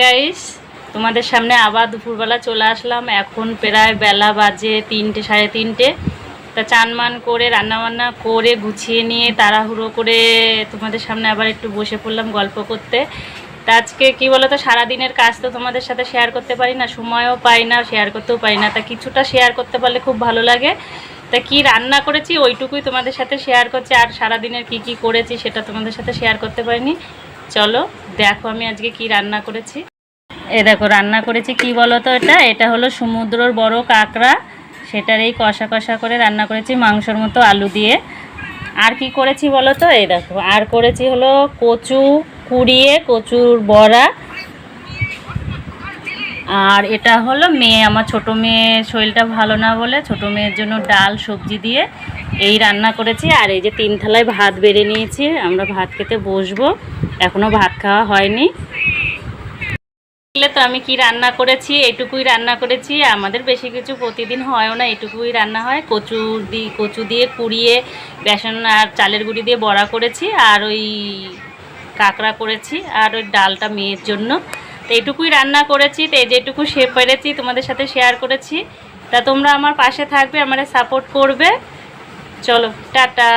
Guys তোমাদের সামনে আবার দুপুরবেলা চলে আসলাম। এখন প্রায় বেলা বাজে তিনটে, সাড়ে তিনটে। তা চান মান করে রান্নাবান্না করে গুছিয়ে নিয়ে তাড়াহুড়ো করে তোমাদের সামনে আবার একটু বসে পড়লাম গল্প করতে। তা আজকে কী বলো তো সারাদিনের কাজ তো তোমাদের সাথে শেয়ার করতে পারি না, সময়ও পাই না শেয়ার করতেও পারি না। তা কিছুটা শেয়ার করতে পারলে খুব ভালো লাগে। তা কি রান্না করেছি ওইটুকুই তোমাদের সাথে শেয়ার করছি, আর সারাদিনের কি কি করেছি সেটা তোমাদের সাথে শেয়ার করতে পারিনি। চলো, দেখো আমি আজকে কি রান্না করেছি। এ দেখো, রান্না করেছি কি বলো তো এটা? এটা হলো সমুদ্রর বড় কাঁকড়া। সেটার এই কষা কষা করে রান্না করেছি মাংসর মতো আলু দিয়ে। আর কি করেছি বলো তো এই দেখো, আর করেছি হলো কচু কুড়িয়ে কচুর বড়া। আর এটা হলো মেয়ে, আমার ছোট মেয়ে শরীরটা ভালো না বলে ছোট মেয়ের জন্য ডাল সবজি দিয়ে এই রান্না করেছি আর এই যে তিন থালায় ভাত বেড়ে নিয়েছি। আমরা ভাত খেতে বসবো। এখনও ভাত খাওয়া হয়নি। তো আমি কি রান্না করেছি? এটুকুই রান্না করেছি। আমাদের বেশি কিছু প্রতিদিন হয়ও না, এটুকুই রান্না হয়। কচু দি, কচু দিয়ে কুড়িয়ে বেসন আর চালের গুঁড়ি দিয়ে বড়া করেছি আর ওই কাঁকড়া করেছি আর ওই ডালটা মেয়ের জন্য। তো এইটুকুই রান্না করেছি। তো এই যেটুকু সে পেরেছি, তোমাদের সাথে শেয়ার করেছি। তা তোমরা আমার পাশে থাকবে, আমার সাপোর্ট করবে। চলো টাটা।